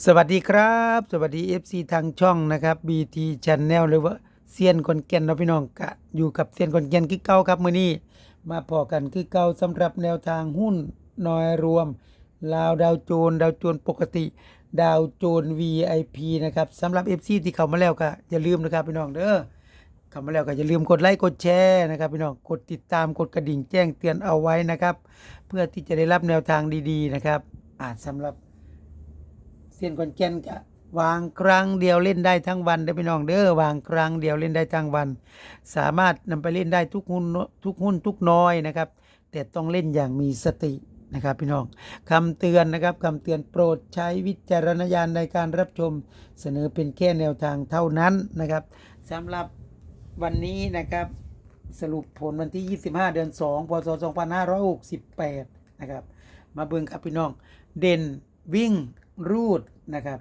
สวัสดีครับ สวัสดี FC ทางช่องนะครับ BT Channel หรือว่าเซียนคนแก่นเนาพี่น้องกะอยู่กับเซียนคนแก่นคือเก่าครับมื้อนี้มาพอกันคือเก่าสำหรับแนวทางหุ้นน้อยรวม ลาวดาวโจน ดาวโจนปกติ ดาวโจน VIP นะครับสำหรับ FC ที่เข้ามาแล้วก็อย่าลืมนะครับพี่น้องเด้อเข้ามาแล้วก็อย่าลืมกดไลค์กดแชร์นะครับพี่น้องกดติดตามกดกระดิ่งแจ้งเตือนเอาไว้นะครับ เพื่อที่จะได้รับแนวทางดีๆนะครับอาจสำหรับ เซียนคอนแก่นก็วางครั้งเดียวเล่นได้ทั้งวันได้พี่น้องเด้อวางครั้งเดียวเล่นได้ทั้งวัน สามารถนำไปเล่นได้ทุกหุ้นทุกหุ้นทุกน้อยนะครับ แต่ต้องเล่นอย่างมีสตินะครับพี่น้องคำเตือนนะครับคำเตือนโปรดใช้วิจารณญาณในการรับชมเสนอเป็นแค่แนวทางเท่านั้นนะครับสำหรับวันนี้นะครับสรุปผลวันที่ 25 เดือน 2 พศ 2568 นะครับ มาเบิ่งครับพี่น้อง เด่นวิ่ง รูดนะครับ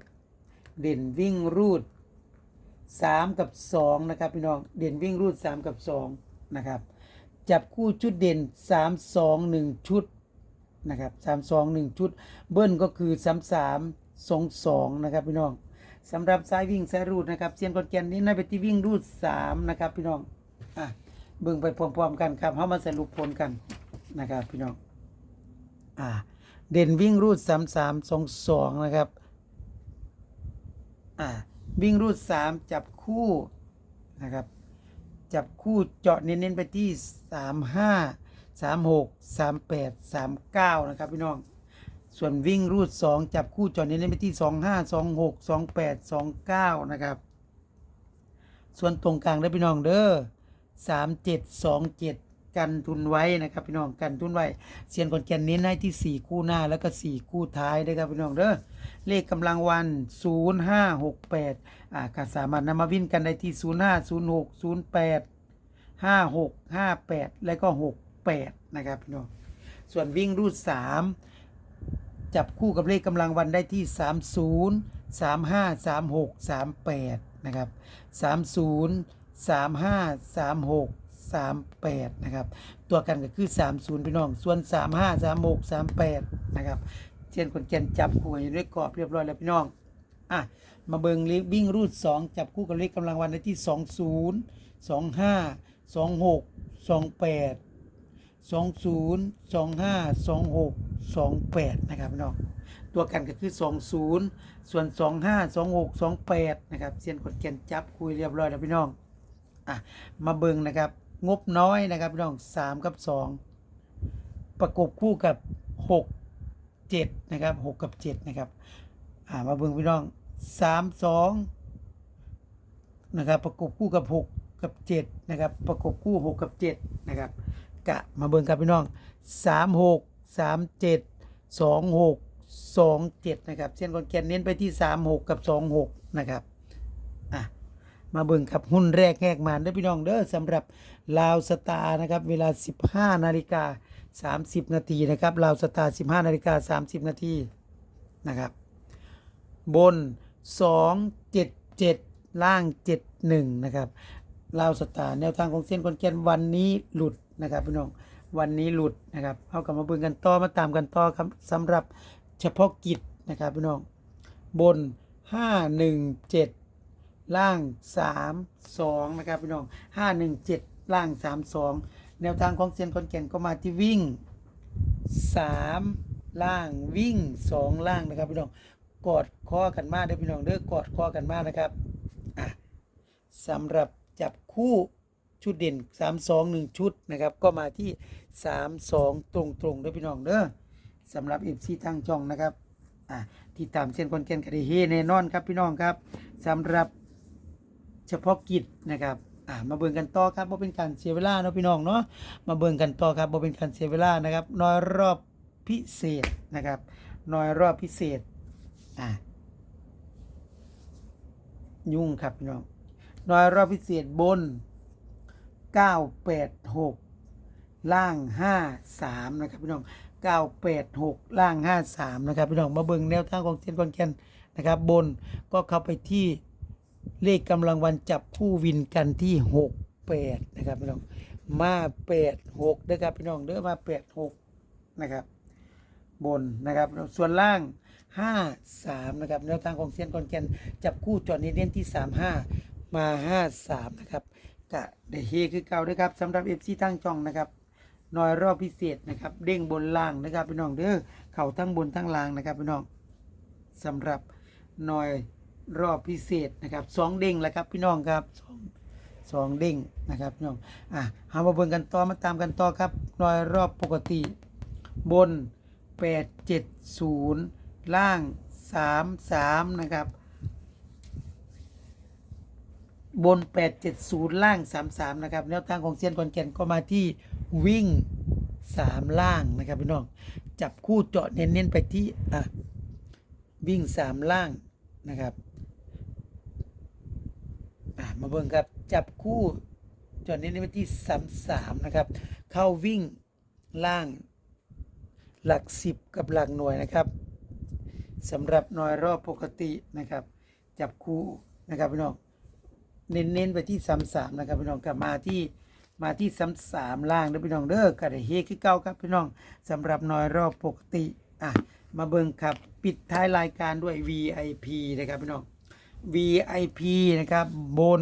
เด่นวิ่งรูด 3 กับ 2 นะครับพี่น้องเด่นวิ่งรูด 3 กับ 2 นะครับ จับคู่ชุดเด่น 3 2 1 ชุดนะครับ3 2 1 ชุด เบิ้ลก็คือ 3 3 2 2 นะครับพี่น้องสำหรับสายวิ่งสายรูดนะครับเซียนกอนแกนนี้ในไปที่วิ่งรูดสามนะครับพี่น้องอะเบิ่งไปพร้อมๆกันครับเขามาสรุปผลกันนะครับพี่น้องอ่า เด่นวิ่งรูดสามสามสองสองนะครับ อ่า วิ่งรูดสามจับคู่นะครับ จับคู่เจาะเน้นๆไปที่สามห้าสามหกสามแปดสามเก้านะครับพี่น้อง ส่วนวิ่งรูด2จับคู่จอดเน้นไปที่2 5 2 6 2 8 2 9นะครับ ส่วนตรงกลางได้พี่น้องเด้อ3 7 2 7 กันทุนไว้นะครับพี่น้องกันทุนไว้เซียนกอนแกนเน้นให้ที่ 4 คู่หน้าแล้วก็ 4 คู่ท้ายได้ครับพี่น้องเด้อเลขกำลังวัน 0 5 6 8อ่าก็สามารถนำมาวิ่งกันได้ที่ 0 5 0 6 0 8 5 6 5 8 และก็ 6 8 นะครับพี่น้องส่วนวิ่งรูด 3 จับคู่กับเลขกำลังวันได้ที่ 30 35 36 38 นะครับ 30 35 36 38 นะครับ ตัวกันก็คือ 30 พี่น้อง ส่วน 35 36 38 นะครับเช่นคนแก่นจับคู่อยู่ด้วยกรอบเรียบร้อยแล้วพี่น้อง อะ มาเบิงเลขวิ่งรูด 2 จับคู่กับเลขกำลังวันได้ที่ 20 25 26 28สองศูนย์สองห้าสองหกสองแปดนะครับพี่น้องตัวกันก็คือสองศูนย์ส่วนสองห้าสองหกสองแปดนะครับเซียนขอนแก่นจับคุยเรียบร้อยแล้วพี่น้อง อะ มาเบิงนะครับ งบน้อยนะครับพี่น้องสามกับสองประกบคู่กับหกเจ็ดนะครับหกกับเจ็ดนะครับอ่ามาเบิ่งพี่น้องสามสองนะครับประกบคู่กับหกกับเจ็ดนะครับประกบคู่หกกับเจ็ดนะครับกะมาเบิ่งกับพี่น้อง3 6 3 7 2 6 2 7นะครับเส้นคอนแกนเน้นไปที่3 6กับ2 6นะครับอะมาเบิ่งกับหุ้นแรกแหกมานเด้อพี่น้องเด้อสำหรับ ลาวสตาร์นะครับเวลา 15นาฬิกา30 นาทีนะครับลาวสตาร์15นาฬิกา30 นาทีนะครับบน 2 7 7 ล่าง 7 1 นะครับลาวสตาร์แนวทางของเส้นคอนแกนวันนี้หลุดนะครับพี่น้องวันนี้หลุดนะครับเอากลับมาเบิ่งกันต่อมาตามกันต่อครับสำหรับเฉพาะกิจนะครับพี่น้องบน 5 1 7 ล่าง 3 2 นะครับพี่น้อง 5 1 7ล่าง3 2แนวทางของเซียนคอนแก่นก็มาที่วิ่ง3ล่างวิ่ง2ล่างนะครับพี่น้องกอดข้อกันมาเด้อพี่น้องเด้อกอดข้อกันมานะครับอะสำหรับจับคู่ชุดเด่น 3 2 1 ชุดนะครับ ก็มาที่ 3 2 ตรงตรงๆเด้อพี่น้องเด้อสำหรับเอฟซีทางช่องนะครับอะที่ตามเส้นคนแกนคดีเฮแน่นอนครับพี่น้องครับสำหรับเฉพาะกิจนะครับ อะมาเบิ่งกันต่อครับว่าเป็นการเสียเวลาเนาะพี่น้องเนาะมาเบิ่งกันต่อครับว่าเป็นการเสียเวลานะครับน้อยรอบพิเศษนะครับน้อยรอบพิเศษอะยุ่งครับพี่น้องน้อยรอบพิเศษบน 986 ล่าง 53 นะครับพี่น้อง 986 ล่าง 53 นะครับพี่น้องมาเบิ่งแนวทางของเซียนคอนแกนนะครับบนก็เข้าไปที่ เลขกำลังวันจับคู่วินกันที่68นะครับพี่น้องมา86นะครับพี่น้องเด้อมา86นะครับ บนนะครับส่วนล่างห้าสามนะครับแนวทางของเซียนคอนแกนจับคู่จอดเน้นที่สามห้ามาห้าสามนะครับกะได้เฮคือเก่าด้วยครับสำหรับเอฟซีตั้งจองนะครับหน่อยรอบพิเศษนะครับเด้งบนล่างนะครับพี่น้องเด้อเข่าทั้งบนทั้งล่างนะครับพี่น้องสำหรับหน่อย รอบพิเศษนะครับสองเด้งแล้วครับพี่น้องครับสองสองเด้งนะครับพี่น้องอะหามาเบิ่งกันต่อมาตามกันต่อครับหน่อยรอบปกติ บน 870 ล่าง 33 นะครับ บน 870 ล่าง 33 นะครับแนวทางของเซียนคอนแก่นก็มาที่วิ่ง 3 ล่างนะครับพี่น้องจับคู่เจาะเน้นๆไปที่อะวิ่ง 3 ล่างนะครับ อะมาเบิ่งครับ จับคู่จาะเน้นๆไปที่33นะครับ เข้าวิ่งล่างหลักสิบกับหลักหน่วยนะครับสำหรับหน่วยรอบปกตินะครับ จับคู่นะครับพี่น้องเน้นๆไปที่ซ้ำสามนะครับพี่น้องกลับมาที่มาที่ซ้ำสามล่างนะพี่น้องเด้อกระเฮคือเก้าครับพี่น้องสำหรับหน่วยรอบปกติอะมาเบิ่งครับ ปิดท้ายรายการด้วย VIP นะครับพี่น้อง VIP นะครับ บน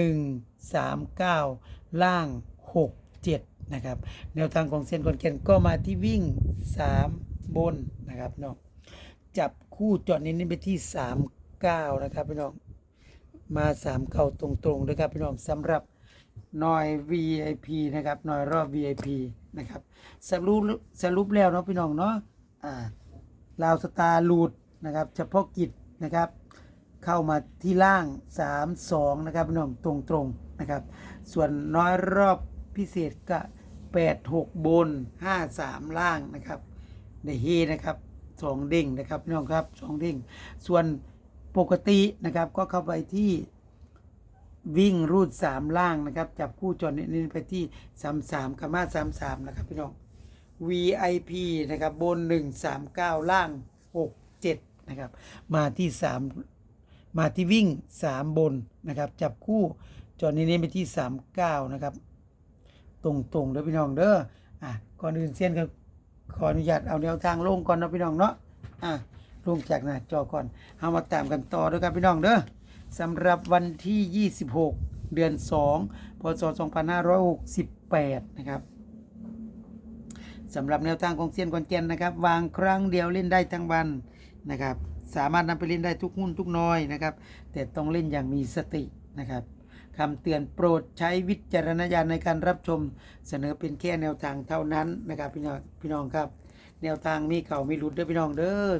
1 3 9 ล่าง 6 7 นะครับ แนวทางของเซยนคอนแก่นก็มาที่วิ่ง 3 บนนะครับพี่น้องจับคู่จอดเน้นไปที่ 3 9 นะครับพี่น้องมา3เก้าตรงๆด้วยครับพี่น้องสำหรับหน่อย VIP นะครับหน่อยรอบ VIP นะครับสรุปสรุปแล้วเนาะพี่น้องเนาะอ่าลาวสตาร์ลูดนะครับเฉพาะกิจนะครับ เข้ามาที่ล่าง 3 2 นะครับพี่น้องตรงตรงๆนะครับ ส่วนน้อยรอบพิเศษก็ 8 6 บน 5 3 ล่างนะครับได้เฮนะครับสองเด้งนะครับพี่น้องครับสองเด้งส่วนปกตินะครับก็เข้าไปที่วิ่งรูด 3 ล่างนะครับจับคู่จอนี้ไปที่ 3 3กับมา3 3 นะครับพี่น้อง VIP นะครับบน 139 ล่าง 67 นะครับ มาที่ 3 มาที่วิ่ง 3 บนนะครับ จับคู่จอนี้เน้นไปที่ 39 นะครับ ตรงๆเด้อพี่น้องเด้ออะก่อนอื่นเส้นก็ขออนุญาตเอาแนวทางลงก่อนนะพี่น้องเนาะอะลงจากหน้าจอก่อนเอามาตามกันต่อด้วยครับพี่น้องเด้อสำหรับวันที่ 26 เดือน 2 พศ 2568 นะครับสำหรับแนวทางของเซียนคอนแกนนะครับ วางครั้งเดียวเล่นได้ทั้งวันนะครับ สามารถนำไปเล่นได้ทุกหุ้นทุกน้อยนะครับ แต่ต้องเล่นอย่างมีสตินะครับคำเตือนโปรดใช้วิจารณญาณในการรับชมเสนอเป็นแค่แนวทางเท่านั้นนะครับพี่น้องพี่น้องครับ แนวทางมีเก่ามีหลุดเด้อพี่น้องเด้อ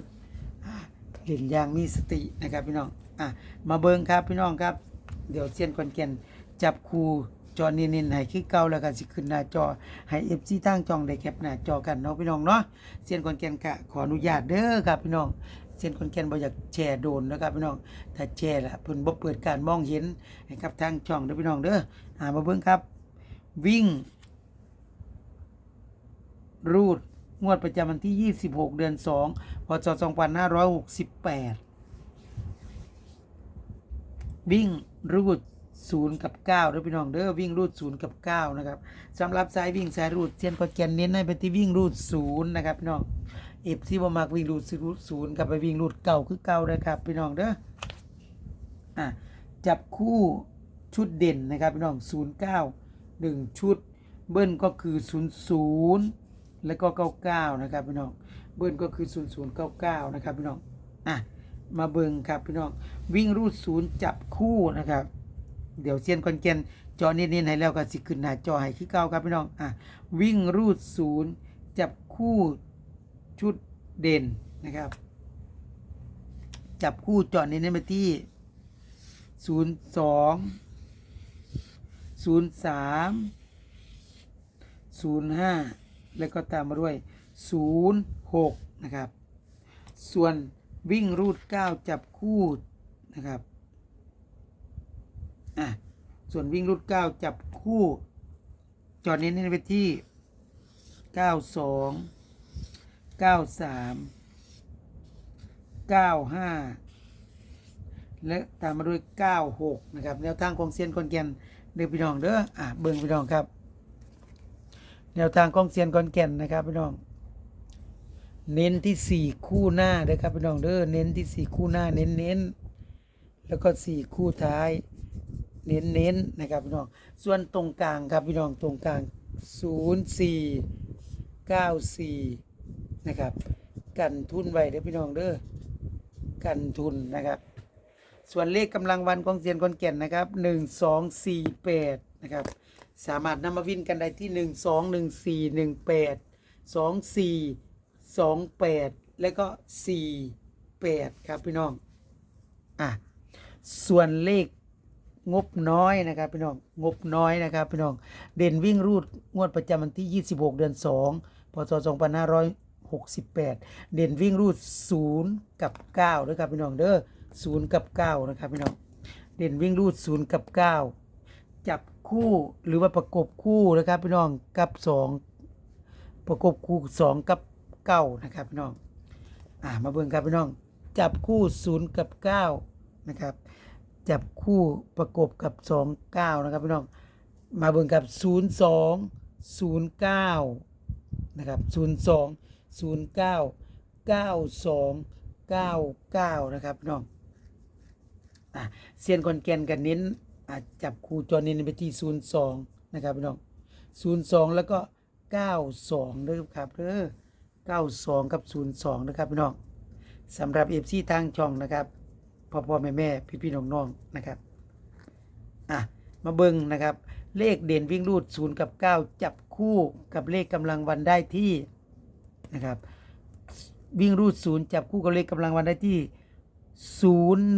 เล่นอย่างมีสตินะครับพี่น้องอะมาเบิ่งครับพี่น้องครับ เดี๋ยวเซียนคอนแกนจับคูจอนินๆให้คือเก่าแล้วก็สิขึ้นหน้าจอให้เอฟซีตั้งจองได้แคปหน้าจอกันเนาะพี่น้องเนาะเซียนคอนแกนกะขออนุญาตเด้อครับพี่น้อง เซียนคนแกนบ่อยากแชร์โดนนะครับพี่น้องถ้าแชร์ละเพิ่นบ่เปิดการมองเห็นให้กับทางช่องเด้อพี่น้องเด้ออ่ามาเบิ่งครับ วิ่ง รูดงวดประจำวันที่ 26 เดือน 2 พศ 2568 วิ่งรูด0กับ9ด้วยพี่น้องเด้อวิ่งรูด0กับ9นะครับสำหรับสายวิ่งสายรูดเทียนคอนแกนเน้นให้ไปที่วิ่งรูด0นะครับพี่น้อง เอฟซีบมักวิ่งรูดศูนย์กับไปวิ่งรูดเก่าคือเก่านะครับพี่น้องเด้ออะจับคู่ชุดเด่นนะครับพี่น้อง09 1ชุด เบิ้ลก็คือ00แล้วก็99นะครับพี่น้องเบิ้ลก็คือ0099นะครับพี่น้องอะมาเบิ่งครับพี่น้องวิ่งรูดศูนย์จับคู่นะครับ เดี๋ยวเซียนคอนแกนจอเน้นๆให้แล้วก็สิขึ้นหน้าจอให้คือเก่าครับพี่น้องอะวิ่งรูดศูนย์จับคู่ ชุดเด่นนะครับ จับคู่จอดเน้นไปที่02 03 05แล้วก็ตามมาด้วย06นย์หกนะครับ ส่วนวิ่งรูด9จับคู่นะครับอะส่วนวิ่งรูด9จับคู่ จอดเน้นไปที่เก้าสอง 92 93 95และตามมาด้วย96นะครับแนวทางของเซียนคอนแกนเด้อพี่น้องเด้ออะเบิ่งพี่น้องครับ แนวทางของเซียนคอนแกนนะครับพี่น้อง เน้นที่สี่คู่หน้าเด้อครับพี่น้องเด้อเน้นที่สี่คู่หน้าเน้นเน้นแล้วก็สี่คู่ท้ายเน้นเน้นนะครับพี่น้องส่วนตรงกลางครับพี่น้องตรงกลางศูนย์สี่เก้าสี่ นะครับ กันทุนไว้เด้อพี่น้องเด้อกันทุนนะครับ ส่วนเลขกำลังวันของเซียนคอนแก่นนะครับหนึ่งสองสี่แปดนะครับ สามารถนำมาวินกันได้ที่หนึ่งสองหนึ่งสี่หนึ่งแปดสองสี่สองแปดแล้วก็สี่แปดครับพี่น้องอะส่วนเลขงบน้อยนะครับพี่น้องงบน้อยนะครับพี่น้องเด่นวิ่งรูดงวดประจำวันที่ 26 เดือน 2 พศ 68 เด่นวิ่งรูด 0 กับ9ด้วยครับพี่น้องเด้อ0กับ 9 นะครับพี่น้อง เด่นวิ่งรูด 0 กับ 9 จับคู่หรือว่าประกบคู่นะครับพี่น้องกับ 2 ประกบคู่ 2 กับ 9 นะครับพี่น้อง อ่ามาเบิ่งครับพี่น้อง จับคู่ 0 กับ 9 นะครับ จับคู่ประกบกับ 2 9 นะครับพี่น้อง มาเบิ่งกับ 0 2 0 9 นะครับ 0 2 0 9 9 2 9 9 นะครับพี่น้องอะเซียนคอนแกนกันเน้นอะจับคู่จอเน้นไปที่ 0 2 นะครับพี่น้อง 0 2 แล้วก็ 9 2ด้วยครับเด้อ92 กับ 0 2 นะครับพี่น้องสำหรับ FC ทางช่องนะครับพ่อพ่อแม่แม่พี่พี่น้องน้องนะครับอะมาเบิ่งนะครับ เลขเด่นวิ่งรูด 0 กับ 9 จับคู่กับเลขกำลังวันได้ที่ นะครับ วิ่งรูด0จับคู่กับเลขกำลังวันได้ที่01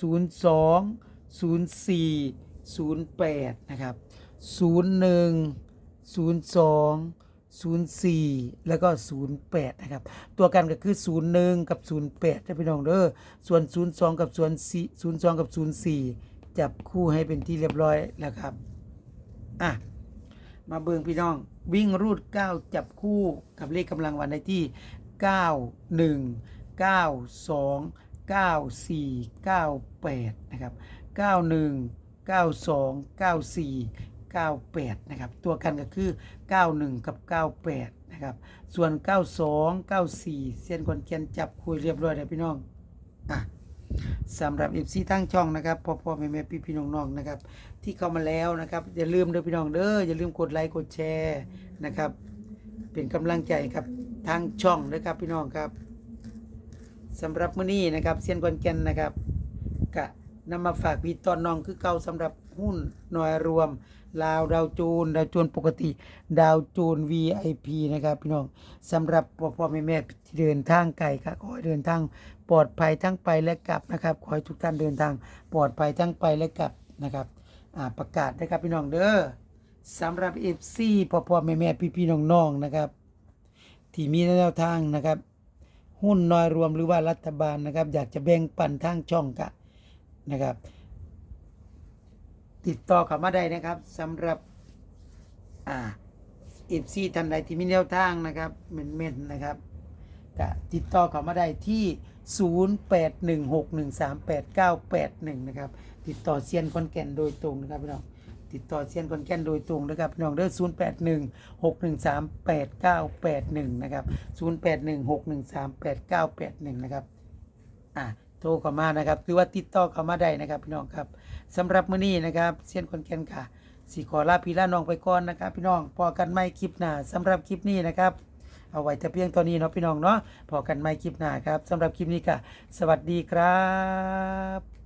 02 04 08นะครับ01 02 04แล้วก็08นะครับ ตัวกันก็คือ01กับ08นะพี่น้องเด้อส่วน02กับส่วน4 02กับ04จับคู่ให้เป็นที่เรียบร้อยแล้วครับ อะ มาเบิงพี่น้อง วิ่งรูด 9 จับคู่กับเลขกำลังวันได้ที่ 9 1 9 2 9 4 9 8 นะครับ 91 92 94 98 นะครับ ตัวกันก็คือ 91 กับ 98 นะครับ ส่วน 92 94 เส้นคนเกียนจับคุยเรียบร้อยแล้วพี่น้อง สำหรับเอฟซีทั้งช่องนะครับพ่อพ่อแม่แม่พี่พี่น้องน้องนะครับ ที่เข้ามาแล้วนะครับอย่าลืมเด้อพี่น้องเด้ออย่าลืมกดไลค์กดแชร์นะครับ เป็นกำลังใจครับทางช่องนะครับพี่น้องครับสำหรับมื้อนี้นะครับเซียนกวนแก่นนะครับกะ นำมาฝากพี่ตอนน้องคือเก่าสำหรับหุ้นหน่วยรวม ลาวดาวจูนดาวจูนปกติ ดาวจูน VIP นะครับพี่น้องสำหรับพ่อพ่อแม่แม่ที่เดินทางไกลครับขอให้เดินทางปลอดภัยทั้งไปและกลับนะครับ ขอให้ทุกท่านเดินทางปลอดภัยทั้งไปและกลับนะครับประกาศนะครับพี่น้องเด้อสำหรับ FC พ่อพ่อแม่แม่พี่พี่น้องน้องนะครับ ที่มีแนวทางนะครับ หุ้นน้อยรวมหรือว่ารัฐบาลนะครับ อยากจะแบ่งปันทางช่องกะ นะครับ ติดต่อเข้ามาได้นะครับสำหรับอ่าเอฟซีท่านใดที่มีแนวทางนะครับเม่นๆนะครับก็ติดต่อเข้ามาได้ที่ 0816138981 นะครับ ติดต่อเซียนคอนแก่นโดยตรงนะครับพี่น้องติดต่อเซียนคอนแก่นโดยตรงนะครับพี่น้องเด้อ0816138981 นะครับ 0816138981 นะครับอะ โทรเข้ามานะครับหรือว่าติดต่อเข้ามาได้นะครับ พี่น้องครับสำหรับมื้อนี้นะครับเซียนคนแก่นค่ะสีขอลาพี่ลาน้องไปก่อนนะครับ พี่น้องพอกันไม่คลิปหน้าสำหรับคลิปนี้นะครับเอาไว้แต่เพียงตอนนี้เนาะพี่น้องเนาะพอกันไม่คลิปหน้าครับสำหรับคลิปนี้ค่ะ สวัสดีครับ